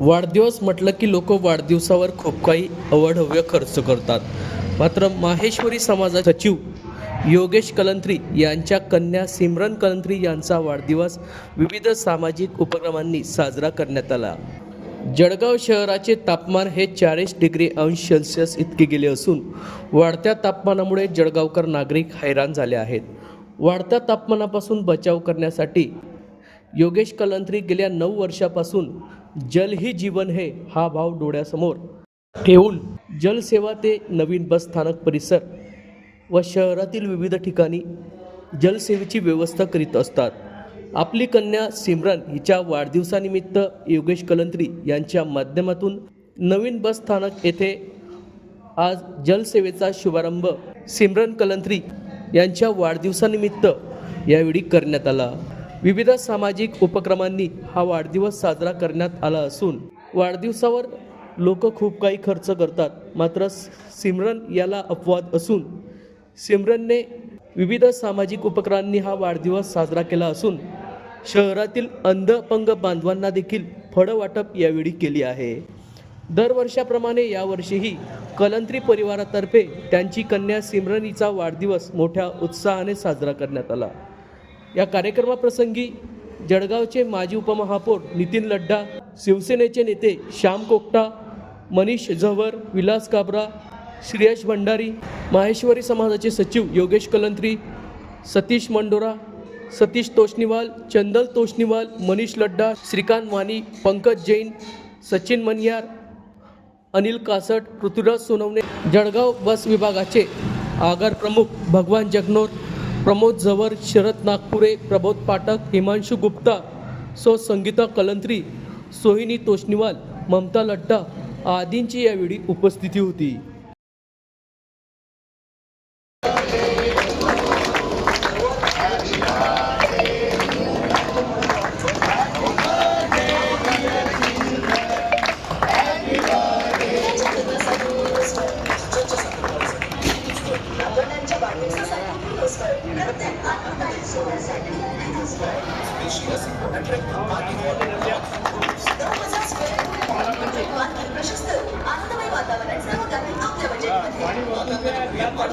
वाढदिवस म्हटलं की लोक वाढदिवसावर खूप काही अवढव्य खर्च करतात. मात्र माहेश्वरी समाजा सचिव योगेश कलंत्री यांच्या कन्या सिमरन कलंत्री यांचा वाढदिवस विविध सामाजिक उपक्रमांनी साजरा करण्यात आला. जळगाव शहराचे तापमान हे चाळीस डिग्री अंश सेल्सिअस इतके गेले असून वाढत्या तापमानामुळे जळगावकर नागरिक हैराण झाले आहेत. वाढत्या तापमानापासून बचाव करण्यासाठी योगेश कलंत्री गेल्या नऊ वर्षापासून जल ही जीवन हे हा भाव डोळ्यासमोर. ठेवून जलसेवा ते नवीन बस स्थानक परिसर व शहरातील विविध ठिकाणी जलसेवेची व्यवस्था करीत असतात. आपली कन्या सिमरन हिच्या वाढदिवसानिमित्त योगेश कलंत्री यांच्या माध्यमातून नवीन बस स्थानक येथे आज जलसेवेचा शुभारंभ सिमरन कलंत्री यांच्या वाढदिवसानिमित्त यावेळी करण्यात आला. विविध सामाजिक उपक्रमांनी हा वाढदिवस साजरा करण्यात आला असून वाढदिवसावर लोक खूप काही खर्च करतात. मात्र सिमरन याला अपवाद असून सिमरनने विविध सामाजिक उपक्रमांनी हा वाढदिवस साजरा केला असून शहरातील अंधपंग बांधवांना देखील फळं वाटप यावेळी केली आहे. दरवर्षाप्रमाणे यावर्षीही कलंत्री परिवारातर्फे त्यांची कन्या सिमरनीचा वाढदिवस मोठ्या उत्साहाने साजरा करण्यात आला. या कार्यक्रमाप्रसंगी जळगावचे माजी उपमहापौर नितीन लड्डा शिवसेनेचे नेते श्याम कोकटा मनीष झवर विलास काबरा श्रेयश भंडारी माहेश्वरी समाजाचे सचिव योगेश कलंत्री सतीश मंडोरा सतीश तोष्णीवाल चंदल तोष्णीवाल मनीष लड्डा श्रीकांत वाणी पंकज जैन सचिन मनियार अनिल कासट पृथ्वीराज सोनवणे जळगाव बस विभागाचे आगार प्रमुख भगवान जगनोर प्रमोद झवर शरद नागपुरे प्रबोध पाठक हिमांशू गुप्ता सो संगीता कलंत्री सोहिनी तोष्णीवाल ममता लड्डा आदींची यावेळी उपस्थिती होती.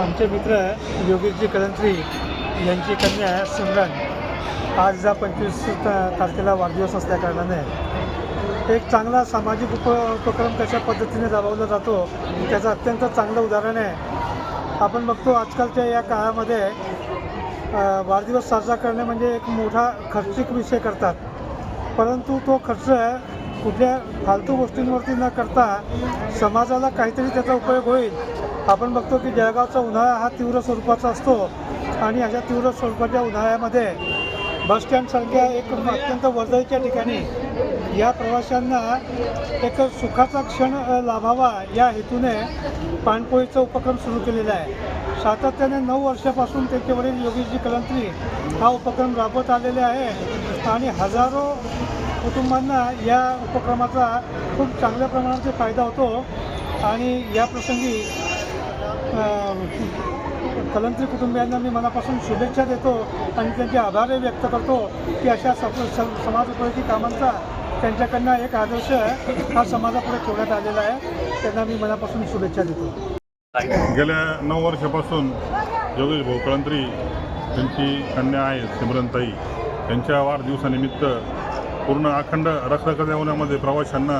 आमचे मित्र योगेशजी कलंत्री यांची कन्या सिमरन. आज जा पंचवीस तारखेला वाढदिवस असल्याकारणाने एक चांगला सामाजिक उप उपक्रम कशा पद्धतीने राबवला जातो त्याचं अत्यंत चांगलं उदाहरण आहे. आपण बघतो आजकालच्या या काळामध्ये वाढदिवस साजरा करणे म्हणजे एक मोठा खर्चिक विषय करतात. परंतु तो खर्च कुठल्या फालतू गोष्टींवरती न करता समाजाला काहीतरी त्याचा उपयोग होईल. आपण बघतो की जळगावचा उन्हाळा हा तीव्र स्वरूपाचा असतो आणि अशा तीव्र स्वरूपाच्या उन्हाळ्यामध्ये बसस्टँडसारख्या एक अत्यंत वर्दळीच्या ठिकाणी या प्रवाशांना एक सुखाचा क्षण लाभावा या हेतूने पाणपोळीचा उपक्रम सुरू केलेला आहे. सातत्याने नऊ वर्षापासून त्यांचे वडील योगेशजी कलंत्री हा उपक्रम राबवत आलेले आहे आणि हजारो कुटुंबांना या उपक्रमाचा खूप चांगल्या प्रमाणात फायदा होतो. आणि या प्रसंगी कलंत्री कुटुंबियांना मी मनापासून शुभेच्छा देतो आणि त्यांचे आभारही व्यक्त करतो की अशा सप स- समाजोपयोगी कामांचा त्यांच्याकडनं एक आदर्श हा समाजापुढे ठेवण्यात आलेला आहे. त्यांना मी मनापासून शुभेच्छा देतो. गेल्या नऊ वर्षापासून योगेश भाऊ कळंत्री त्यांची कन्या आहे सिमरनताई. त्यांच्या वाढदिवसानिमित्त पूर्ण अखंड रखरख प्रवाशांना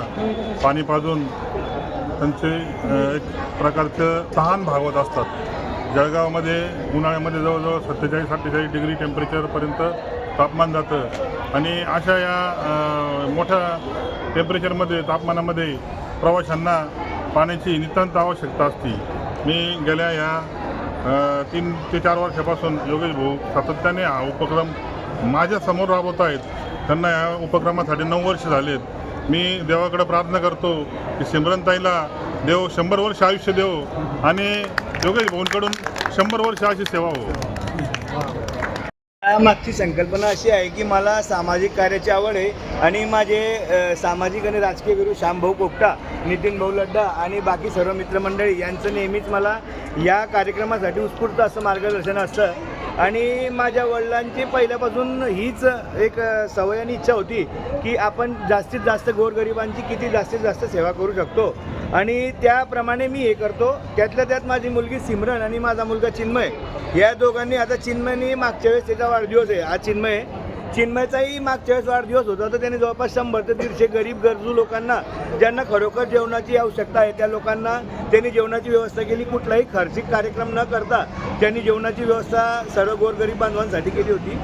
पाणी पाजून त्यांचे एक प्रकारचं तहान भागवत असतात. जळगावमध्ये उन्हाळ्यामध्ये जवळजवळ सत्तेचाळीस अठ्ठेचाळीस डिग्री टेम्परेचरपर्यंत तापमान जातं. आणि अशा या मोठ्या टेम्परेचरमध्ये तापमानामध्ये प्रवाशांना पाण्याची नितांत आवश्यकता असते. मी गेल्या या तीन ते चार वर्षापासून योगेश भाऊ सातत्याने हा उपक्रम माझ्यासमोर राबवत आहेत. त्यांना या उपक्रमासाठी नऊ वर्ष झालेत. मी देवाकडे प्रार्थना करतो की सिमरनताईला देव शंभर वर्ष आयुष्य देव आणि योगेश भाऊंकडून शंभर वर्ष अशी सेवा हो. मागची संकल्पना अशी आहे की मला सामाजिक कार्याची आवड आहे आणि माझे सामाजिक आणि राजकीय गुरु श्यामभाऊ कोपटा नितीन भाऊ लड्डा आणि बाकी सर्व मित्रमंडळी यांचं नेहमीच मला या कार्यक्रमासाठी उत्स्फूर्त असं मार्गदर्शन असतं. आणि माझ्या वडिलांची पहिल्यापासून हीच एक सवय आणि इच्छा होती की आपण जास्तीत जास्त गोरगरिबांची किती जास्तीत जास्त सेवा करू शकतो. आणि त्याप्रमाणे मी हे करतो. त्यातल्या त्यात माझी मुलगी सिमरन आणि माझा मुलगा चिन्मय. या दोघांनी आता चिन्मयनी मागच्या वेळेस त्याचा वाढदिवस आहे. आज चिन्मय आहे. चिन्मयचाही मागच्या वेळेस वाढदिवस होता तर त्यांनी जवळपास शंभर ते दीडशे गरीब गरजू लोकांना ज्यांना खरोखर जेवणाची आवश्यकता आहे त्या लोकांना त्यांनी जेवणाची व्यवस्था केली. कुठलाही खर्चिक कार्यक्रम न करता त्यांनी जेवणाची व्यवस्था सर्व गोरगरीब बांधवांसाठी केली होती.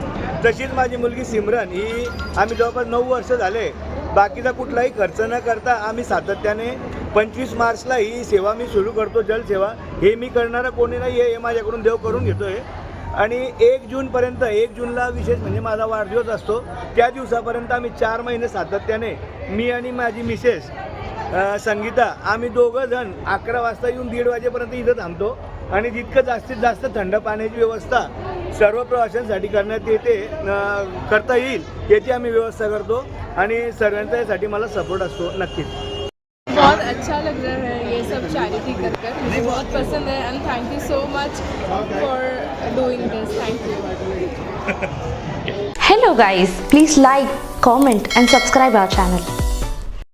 तशीच माझी मुलगी सिमरन ही आम्ही जवळपास नऊ वर्ष झाले बाकीचा कुठलाही खर्च न करता आम्ही सातत्याने पंचवीस मार्चला ही सेवा मी सुरू करतो जलसेवा हे मी करणारा कोणी नाही आहे हे माझ्याकडून देव करून घेतो आहे आणि एक जूनपर्यंत एक जूनला विशेष म्हणजे माझा वाढदिवस असतो. त्या दिवसापर्यंत आम्ही चार महिने सातत्याने मी आणि माझी मिसेस संगीता आम्ही दोघं जण अकरा वाजता येऊन दीड वाजेपर्यंत इथं थांबतो. आणि जितकं जास्तीत जास्त थंड पाण्याची व्यवस्था सर्व प्रवाशांसाठी करण्यात येते करता येईल याची आम्ही व्यवस्था करतो. आणि सर्वांचा यासाठी मला सपोर्ट असतो नक्कीच. बहुत अच्छा लग रहा है ये सब चैरिटी कर कर मुझे बहुत पसंद है and thank you so much for doing this thank you Hello guys, please like, comment and subscribe our channel.